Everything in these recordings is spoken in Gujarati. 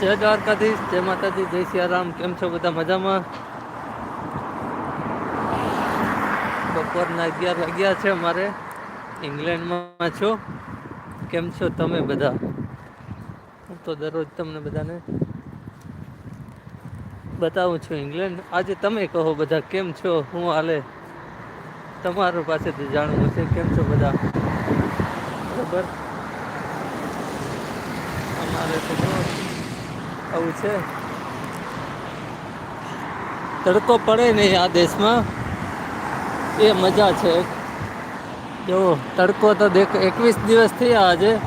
જય દ્વારકાધીશ, જય માતાજી, જય સિયારામ, કેમ છો બધા મજામાં? બપોરના અગિયાર વાગ્યા છે અમારે, ઇંગ્લેન્ડમાં છો? કેમ છો તમે બધા? હું તો દરરોજ તમને બધાને બતાવું છું ઇંગ્લેન્ડ. આજે તમે કહો બધા કેમ છો? હું હાલે તમારું પાસેથી જાણવું છે કેમ છો બધા? બરાબર? અમારે તો આવું છે. તડકો પડે નહીં આ દેશમાં. એ મજા છે. જો, તડકો તો દેખ, એકવીસ દિવસથી આજે.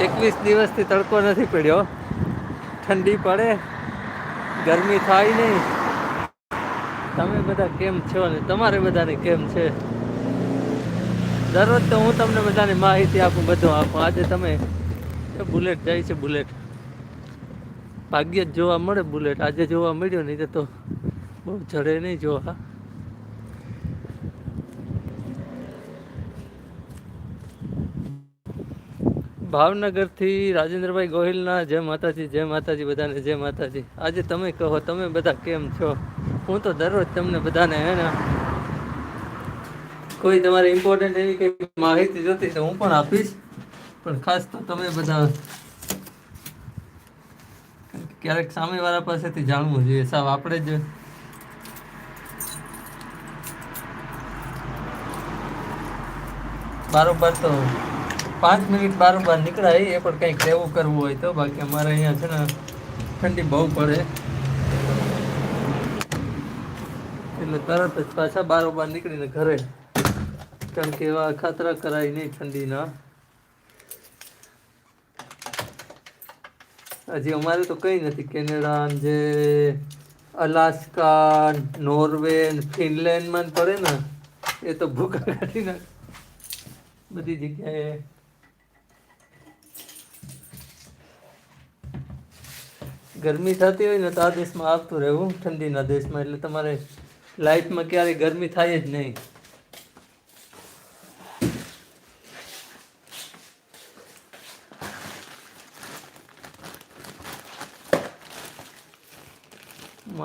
એકવીસ દિવસથી તડકો નથી પડ્યો. ઠંડી પડે. ગરમી થાય નહીં. તમે બધા કેમ છો ને તમારે બધાને કેમ છે? દરરોજ તો હું તમને બધાની માહિતી આપું, બધું આપું. આજે તમે બુલેટ જાય છે બુલેટ. ભાગ્ય જ જોવા મળે બુલેટ. આજે જોવા મળ્યો નહીં, તો બહુ ચડે નહીં જોવા. ભાવનગરથી રાજેન્દ્રભાઈ ગોહિલના જય માતાજી જય માતાજી બધાને, જય માતાજી. આજે તમે કહો, તમે બધા કેમ છો? હું તો દરરોજ તમને બધાને હે ને, કોઈ તમારે ઇમ્પોર્ટન્ટ એવી કઈ માહિતી જોતી તો હું પણ આપીશ. પણ ખાસ તો તમે બધા ક્યારેક સામેવાળા પાસેથી જાણવું જોઈએ. સાવ આપણે જ બારોબાર તો પાંચ મિનિટ બારોબાર નીકળાય, એ પણ કંઈક લેવું કરવું હોય તો. બાકી અમારે અહીંયા છે ને ઠંડી બહુ પડે. એટલે તરત જ પાછા બારોબાર નીકળીને ઘરે. કારણ કે એવા ખાતરા કરાય નહીં ઠંડીના. હજી અમારે તો કંઈ નથી. કેનેડા જે અલાસ્કા નોર્વે ફિનલેન્ડમાં પડે ને એ તો ભૂખા કાઢી નાખે બધી જગ્યાએ. ગરમી થતી હોય ને તો આ દેશમાં આવતું રહેવું, ઠંડીના દેશમાં, એટલે તમારે લાઈફમાં ક્યારેય ગરમી થાય જ નહીં.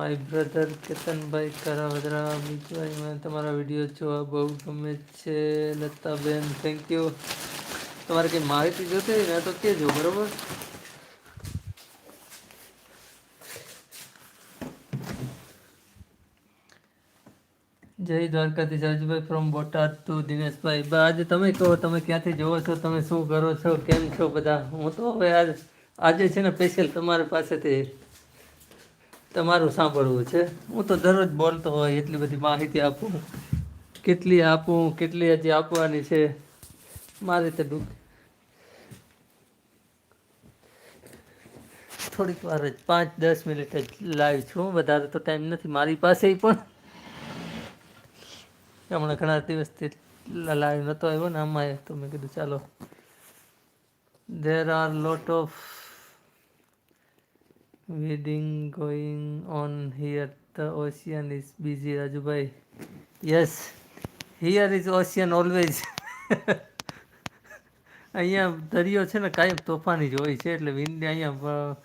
માય બ્રધર કેતનભાઈ કરાવદરા. બીજભાઈ મને તમારા વીડિયો જોવા બહુ ગમે છે, લતાબેન થેન્ક યુ તમારે કંઈ માહિતી જોતી ને, તો કહેજો, બરોબર? જય દ્વારકાધીશ રાજુભાઈ ફ્રોમ બોટાદ ટુ દિનેશભાઈ. આજે તમે કહો, તમે ક્યાંથી જોવો છો, તમે શું કરો છો, કેમ છો બધા? હું તો હવે આજ, આજે છે ને સ્પેશિયલ તમારી પાસેથી તમારું સાંભળવું છે. હું તો દરરોજ બોલતો હોય, એટલી બધી માહિતી આપું. કેટલી આપું, કેટલી હજી આપવાની છે. મારી તો દુઃખ થોડીક વાર જ, પાંચ દસ મિનિટ જ લાઈવ છું વધારે તો ટાઈમ નથી મારી પાસે પણ. હમણાં ઘણા દિવસથી લાઈવ નહોતો આવ્યો ને આમાં તો મેં કીધું ચાલો. There are lot of wedding going on here the ocean is busy Rajubhai yes, here is ocean always. અહીંયા દરિયો છે ને કાયમ તોફાની જ હોય છે એટલે વિંડ અહીંયા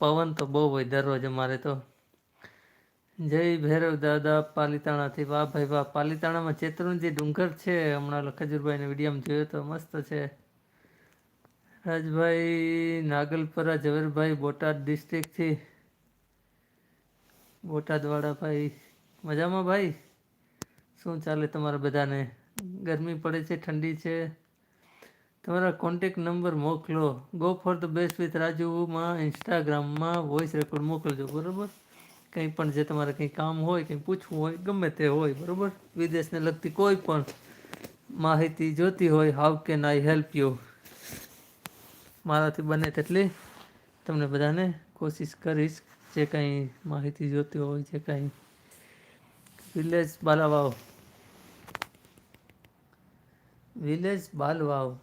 પવન તો બહુ હોય દરરોજ અમારે તો જય ભૈરવ દાદા પાલિતાણાથી વાહ ભાઈ વાહ પાલીતાણામાં ચેતરુંજી ડુંગર છે હમણાં ખજુરભાઈને વિડીયામાં જોયો તો મસ્ત છે રાજભાઈ, નાગલપરા, ઝવેરભાઈ, બોટાદ ડિસ્ટ્રિક્ટથી. બોટાદવાળા ભાઈ મજામાં ભાઈ? શું ચાલે તમારા બધાને? ગરમી પડે છે, ઠંડી છે. તમારા કોન્ટેક નંબર મોકલો. Go for the best with રાજુમાં ઇન્સ્ટાગ્રામમાં વોઇસ રેકોર્ડ મોકલજો, બરાબર? કંઈ પણ જે તમારે કંઈ કામ હોય, કંઈ પૂછવું હોય, ગમે તે હોય, બરાબર? વિદેશને લગતી કોઈ પણ માહિતી જોતી હોય how can I help you મારાથી બને તેટલી. તમને બધાને કોશિશ કરીશ જે કંઈ માહિતી જોતી હોય, જે કંઈ village Balavav. Village Balvav.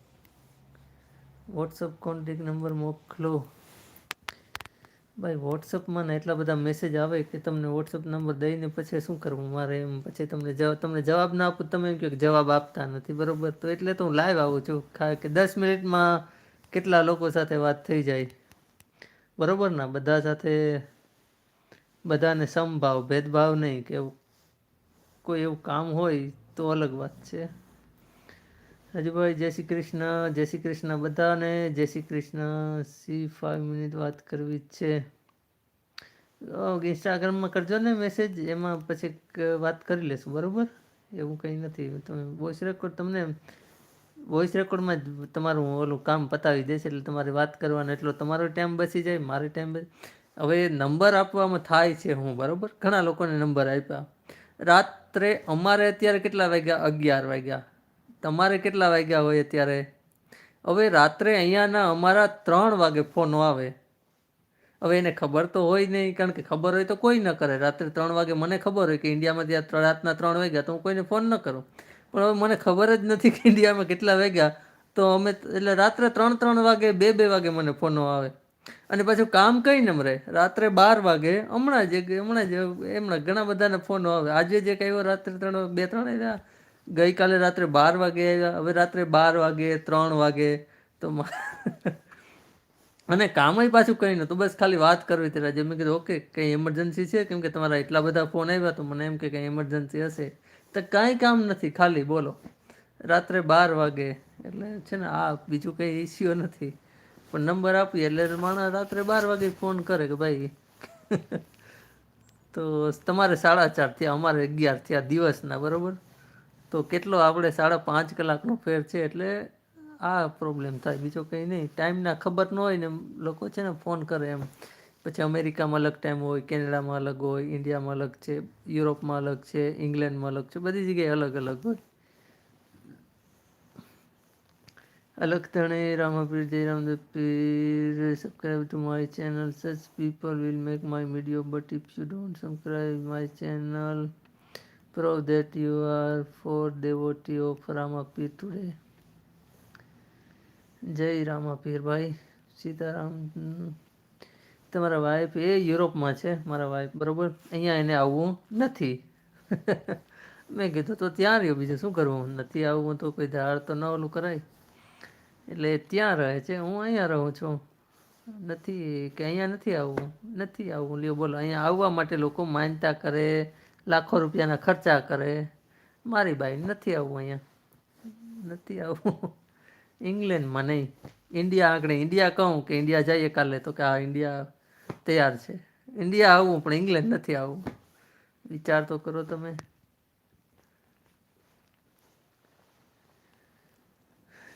WhatsApp contact number મોકલો. ભાઈ વોટ્સઅપમાં ને એટલા બધા મેસેજ આવે કે તમને વોટ્સઅપ નંબર દઈને પછી શું કરવું મારે એમ પછી તમને તમને જવાબ ના આપું તમે એમ કહો કે જવાબ આપતા નથી, બરોબર? તો એટલે તો હું લાઈવ આવું છું. કે દસ મિનિટમાં કેટલા લોકો સાથે વાત થઈ જાય. બરોબર ને? બધા સાથે બધાને સમભાવ, ભેદભાવ નહીં કે કોઈ એવું કામ હોય તો અલગ વાત છે. રાજુભાઈ, જય શ્રી કૃષ્ણ, જય શ્રી કૃષ્ણ બધાને. જય શ્રી કૃષ્ણ. સી ફાઈવ મિનિટ વાત કરવી છે. ઇન્સ્ટાગ્રામમાં કરજો ને મેસેજ એમાં પછી વાત કરી લેશું. બરાબર? એવું કંઈ નથી. તમે વોઇસ રેકોર્ડ તમને વોઇસ રેકોર્ડમાં જ તમારું ઓલું કામ પતાવી દેશે એટલે તમારે વાત કરવાનો એટલો તમારો ટાઈમ બચી જાય, મારો ટાઈમ હવે નંબર આપવામાં થાય છે હું, બરાબર? ઘણા લોકોને નંબર આપ્યા. રાત્રે અમારે અત્યારે કેટલા વાગ્યા? અગિયાર વાગ્યા. તમારે કેટલા વાગ્યા હોય અત્યારે? હવે રાત્રે અહીંયાના અમારા ત્રણ વાગે ફોન આવે. હવે એને ખબર તો હોય નહીં, કારણ કે ખબર હોય તો કોઈ ન કરે. રાત્રે ત્રણ વાગે મને ખબર હોય કે ઇન્ડિયામાં ત્યાં રાતના ત્રણ વાગ્યા તો હું કોઈને ફોન ન કરું. પણ હવે મને ખબર જ નથી કે ઇન્ડિયામાં કેટલા વાગ્યા. તો અમે એટલે રાત્રે ત્રણ ત્રણ વાગે, બે બે વાગે મને ફોનો આવે. અને પાછું કામ કઈ નમ રહે. રાત્રે બાર વાગે, હમણાં જ હમણાં જ એમણા ઘણા બધાને ફોનો આવે. આજે જે કહ્યું રાત્રે ત્રણ, બે, ત્રણ આવ્યા. ગઈકાલે રાત્રે બાર વાગે આવ્યા. હવે રાત્રે બાર વાગે, ત્રણ વાગે. તો અને કામય પાછું કંઈ નહોતું. બસ ખાલી વાત કરવી હતી. રાજે મેં કીધું ઓકે કંઈ ઇમરજન્સી છે? કેમ કે તમારા એટલા બધા ફોન આવ્યા, તો મને એમ કે કંઈ ઇમરજન્સી હશે. તો કાંઈ કામ નથી, ખાલી બોલો. રાત્રે બાર વાગે, એટલે છે ને આ બીજું કંઈ ઇસ્યુ નથી. પણ નંબર આપીએ, એટલે માણસ રાત્રે બાર વાગે ફોન કરે કે ભાઈ, તો તમારે સાડા ચાર થયા, અમારે અગિયાર થયા દિવસના, બરાબર? તો કેટલો આપણે સાડા પાંચ કલાકનો ફેર છે, એટલે આ પ્રોબ્લેમ થાય. બીજો કંઈ નહીં. ટાઈમના ખબર ન હોય ને લોકો છે ને ફોન કરે એમ. પછી અમેરિકામાં અલગ ટાઈમ હોય, કેનેડામાં અલગ હોય, ઇન્ડિયામાં અલગ છે, યુરોપમાં અલગ છે, ઇંગ્લેન્ડમાં અલગ છે, બધી જગ્યાએ અલગ અલગ હોય. અલગ તણે રામાપીર જય Ramdev Pir subscribe to my channel such people will make my video but if you don't subscribe my channel prove that you are for devotee of Ramapir today જય રામાપીર ભાઈ સીતારામ તમારા વાઈફ એ યુરોપમાં છે, મારા વાઈફ બરાબર? અહીંયા એને આવવું નથી. મેં કીધું, તો ત્યાં રહ્યો બીજું શું કરવું? નથી આવવું તો કોઈ ધાર તો ન ઓલું કરાય. એટલે ત્યાં રહે છે, હું અહીંયા રહું છું. નથી કે અહીંયા નથી આવવું? નથી આવવું. લ્યો બોલો, અહીંયા આવવા માટે લોકો માનતા કરે, લાખો રૂપિયાના ખર્ચા કરે. મારી બાઈ નથી આવવું અહીંયા. નથી આવવું. ઇંગ્લેન્ડમાં નહીં. ઇન્ડિયા આગળ ઇન્ડિયા કહું કે ઇન્ડિયા જઈએ કાલે તો કે આ ઇન્ડિયા તૈયાર છે. ઇન્ડિયા આવવું પણ ઇંગ્લેન્ડ નથી આવવું વિચાર તો કરો તમે.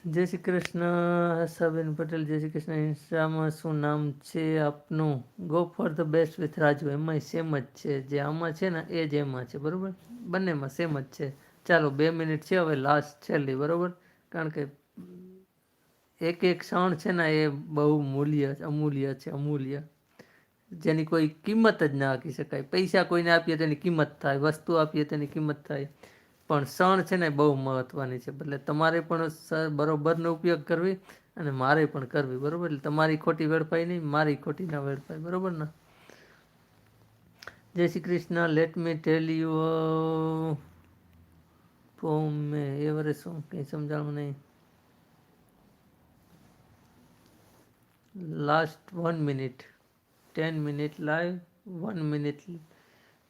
જય શ્રી કૃષ્ણ હર્ષાબેન પટેલ, જય શ્રી કૃષ્ણ. ઇન્સ્ટામાં શું નામ છે આપનું? Go for the best with Raju એમાંય સેમ જ છે. જે આમાં છે ને, એ જ એમાં છે. બરાબર? બંનેમાં સેમ જ છે. ચાલો, બે મિનિટ છે, હવે લાસ્ટ છેલ્લી. બરાબર? કારણ કે એક એક ક્ષણ છે ને, એ બહુ મૂલ્ય, અમૂલ્ય છે, અમૂલ્ય. જેની કોઈ કિંમત જ ના આપી શકાય. પૈસા કોઈને આપીએ તેની કિંમત થાય, વસ્તુ આપીએ તેની કિંમત થાય. પણ ક્ષણ છે ને બહુ મહત્ત્વની છે. એટલે તમારે પણ બરોબરનો ઉપયોગ કરવી અને મારે પણ કરવી, બરાબર? એટલે તમારી ખોટી વેડફાઈ નહીં, મારી ખોટી ના વેડફાઈ, બરાબર ને? જય Shri Krishna. Let me tell you form મેં એ વરે શું કંઈ સમજાણું નહીં. Last one minute. 10 minute live one minute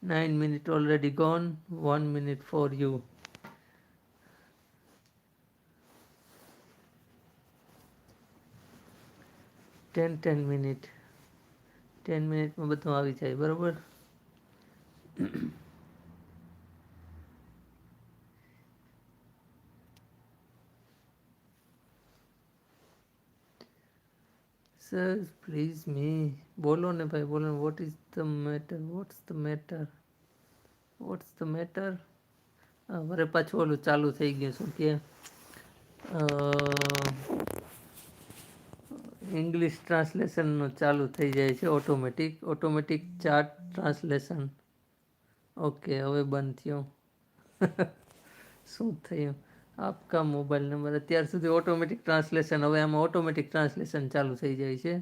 nine minute already gone one minute for you ten ten minute ten મિનિટમાં બધું આવી જાય બરાબર સર પ્લીઝ મી બોલો ને ભાઈ, બોલો what is the matter what's the matter what's the matter વરે પાછું ઓલું ચાલુ થઈ ગયું શું કે ઇંગ્લિશ ટ્રાન્સલેશનનું ચાલુ થઈ જાય છે automatic automatic chart translation okay, હવે બંધ થયો. શું થયું? આપકા મોબાઈલ નંબર અત્યાર સુધી ઓટોમેટિક ટ્રાન્સલેશન હવે આમાં ઓટોમેટિક ટ્રાન્સલેશન ચાલુ થઈ જાય છે.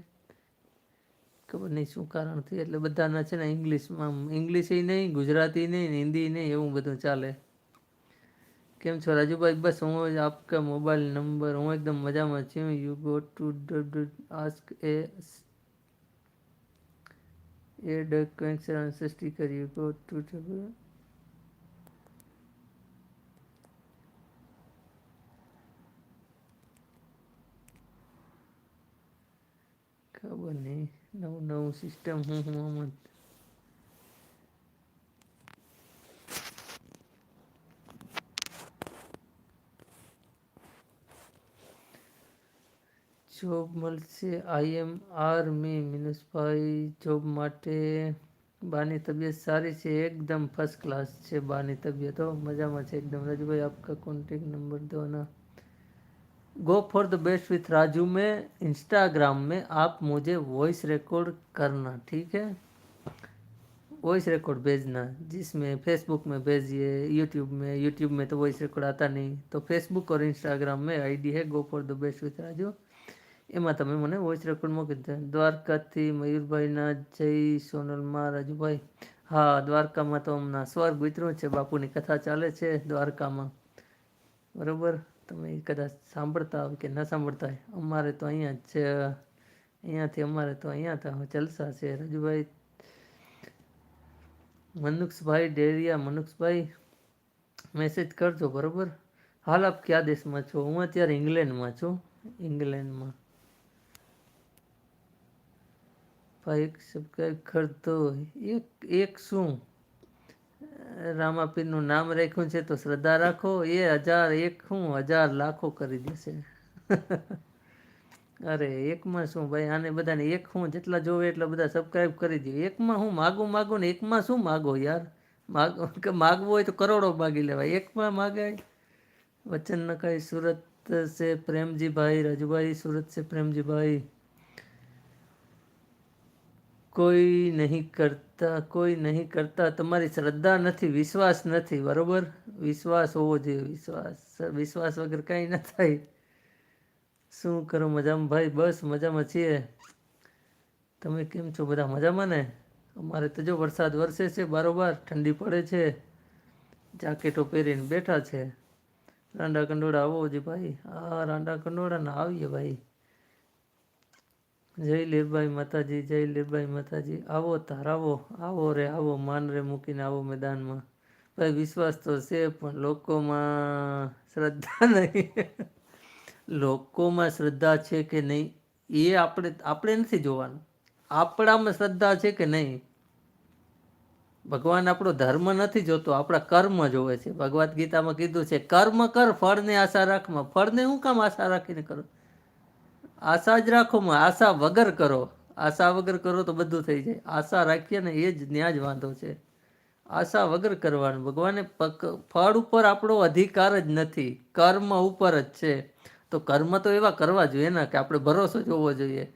ખબર નહીં શું કારણથી એટલે બધાના છે ને ઇંગ્લિશમાં, ઇંગ્લિશ નહીં, ગુજરાતી નહીં હિન્દી નહીં, એવું બધું ચાલે. કેમ છો રાજુભાઈ? બસ હું આપકા મોબાઈલ નંબર હું એકદમ મજામાં છું. You go to ask a a ડ connection answer sticker you go to ખબર નહીં નવું નવું સિસ્ટમ હું હું હમણાં જોબ મળશે આઈએમ આર્મી મિનુષભાઈ જોબ માટે બાની તબિયત સારી છે, એકદમ ફર્સ્ટ ક્લાસ છે બાની તબિયત મજામાં છે, એકદમ. રાજુભાઈ, આપકા કોન્ટેક્ટ નંબર દો ના. go for the best with Raju में इंस्टाग्राम में आप मुझे वॉइस रिकॉर्ड करना ठीक है वॉइस रिकॉर्ड भेजना जिसमें फेसबुक में भेजिए यूट्यूब में यूट्यूब में तो वॉइस रिकॉर्ड आता नहीं तो फेसबुक और इंस्टाग्राम में आईडी है go for the best with Raju એમાં તમે મને વોઇસ રેકોર્ડ મોકલી દે દ્વારકાથી મયુરભાઈના જય સોનલમાં રાજુભાઈ હા દ્વારકામાં તો હમણાં સ્વર્ગ વિતરું છે બાપુની કથા ચાલે છે દ્વારકામાં બરોબર તમે કદાચ સાંભળતા હોય કે ન સાંભળતા હોય, અમારે તો અહીંયા જ છે. અહીંયાથી અમારે તો અહીંયા તો જલસા છે. રજુભાઈ, મનુક્ષભાઈ ડેરિયા, મનુક્ષભાઈ મેસેજ કરજો, બરોબર? હાલ આપ કયા દેશમાં છો? હું અત્યારે ઇંગ્લેન્ડમાં છું. ઇંગ્લેન્ડમાં. ભાઈ, એક સબસ્ક્રાઈબ કરતો એક એક શું? રામાપીરનું નામ રાખ્યું છે, તો શ્રદ્ધા રાખો. એ હજાર એક શું હજાર લાખો કરી દેશે. અરે, એકમાં શું ભાઈ? આને બધાને એક હું જેટલા જોવે એટલા બધા સબસ્ક્રાઈબ કરી દે. એકમાં હું માગું માગું ને એકમાં શું માગો યાર? માગ માગવું હોય તો કરોડો માગી લેવાય. એકમાં માગાય. વચન ન સુરત છે પ્રેમજીભાઈ, રજુભાઈ સુરત છે પ્રેમજીભાઈ. કોઈ નહીં કરતા, કોઈ નહીં કરતા. તમારી શ્રદ્ધા નથી, વિશ્વાસ નથી, બરોબર? વિશ્વાસ હોવો જોઈએ, વિશ્વાસ. વિશ્વાસ વગર કાંઈ ન થાય. શું કરો મજામાં? ભાઈ, બસ મજામાં છીએ. તમે કેમ છો? બધા મજામાં ને? અમારે તો જો વરસાદ વરસે છે, બારોબાર, ઠંડી પડે છે. જાકેટો પહેરીને બેઠા છે. રાંડા કંડોળા આવો જી ભાઈ. હા રાંડા કંડોળા ને આવીએ ભાઈ. જય લીરબાઈ માતાજી, જય લીરબાઈ માતાજી. આવો તારાવો, આવો આવો રે, આવો માન રે મૂકીને આવો મેદાનમાં. ભાઈ, વિશ્વાસ તો છે, પણ લોકોમાં શ્રદ્ધા નહીં. લોકોમાં શ્રદ્ધા છે કે નહીં, એ આપણે આપણે નથી જોવાનું. આપણામાં શ્રદ્ધા છે કે નહીં? ભગવાન આપણો ધર્મ નથી જોતો, આપણા કર્મ જોવે છે. ભગવદ્ ગીતામાં કીધું છે, કર્મ કર, ફળને આશા રાખમાં ફળને હું કામ આશા રાખીને કરો? આશા જ રાખોમાં આશા વગર કરો. આશા વગર કરો તો બધું થઈ જાય. આશા રાખીએ ને એ જ ત્યાં જ વાંધો છે. આશા વગર કરવાનું. ભગવાને ફળ ઉપર આપણો અધિકાર જ નથી. કર્મ ઉપર જ છે. તો કર્મ તો એવા કરવા જોઈએ ને કે આપણે ભરોસો જોવો જોઈએ.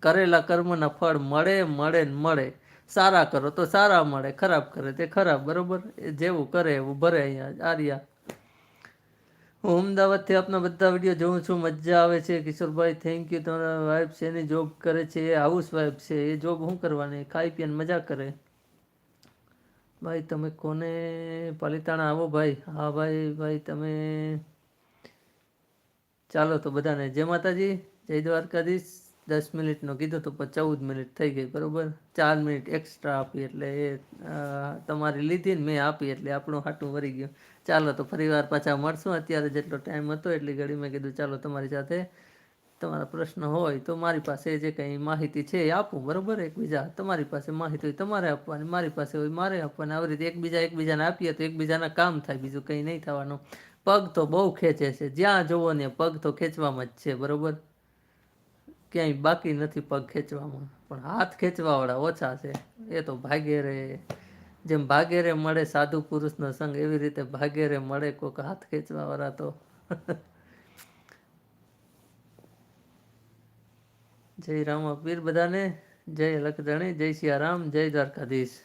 કરેલા કર્મના ફળ મળે મળે ને મળે. સારા કરો તો સારા મળે, ખરાબ કરે તે ખરાબ. બરોબર? જેવું કરે, એવું ભરે અહીંયા આર્યા હું અમદાવાદથી આપના બધા વીડિયો જોઉં છું. મજા આવે છે. કિશોરભાઈ થેન્ક યુ તમારા વાઈફ છે એની જોબ કરે છે. એ હાઉસ વાઈફ છે. એ જોબ શું કરવાની? ખાઈ પીને મજા કરે. ભાઈ, તમે કોને પાલિતાણા આવો ભાઈ? હા ભાઈ ભાઈ, તમે ચાલો તો બધાને. જય માતાજી, જય દ્વારકાધીશ. દસ મિનિટનો કીધું તો પણ ચૌદ મિનિટ થઈ ગઈ, બરાબર? ચાર મિનિટ એક્સ્ટ્રા આપી એટલે એ તમારી લીધી ને મેં આપી એટલે આપણું હાટું વરી ગયું. ચાલો તો ફરીવાર પાછા મળશું. અત્યારે જેટલો ટાઈમ હતો એટલી ઘડી મેં કીધું, ચાલો તમારી સાથે તમારા પ્રશ્ન હોય તો મારી પાસે જે કંઈ માહિતી છે એ આપું. બરાબર? એકબીજા તમારી પાસે માહિતી હોય તમારે આપવાની, મારી પાસે હોય મારે આપવાની. આવી રીતે એકબીજા એકબીજાને આપીએ તો એકબીજાના કામ થાય, બીજું કંઈ નહીં થવાનું. પગ તો બહુ ખેંચે છે. જ્યાં જુઓ ને પગ તો ખેંચવામાં જ છે, બરાબર? ક્યાંય બાકી નથી પગ ખેંચવામાં. પણ હાથ ખેંચવાવાળા ઓછા છે. એ તો ભાગે રે. જેમ ભાગે મળે સાધુ પુરુષનો સંગ, એવી રીતે ભાગે મળે કોઈક હાથ ખેંચવાવાળા તો. જય રામા પીર બધાને, જય લખજણી, જય સિયારામ જય દ્વારકાધીશ.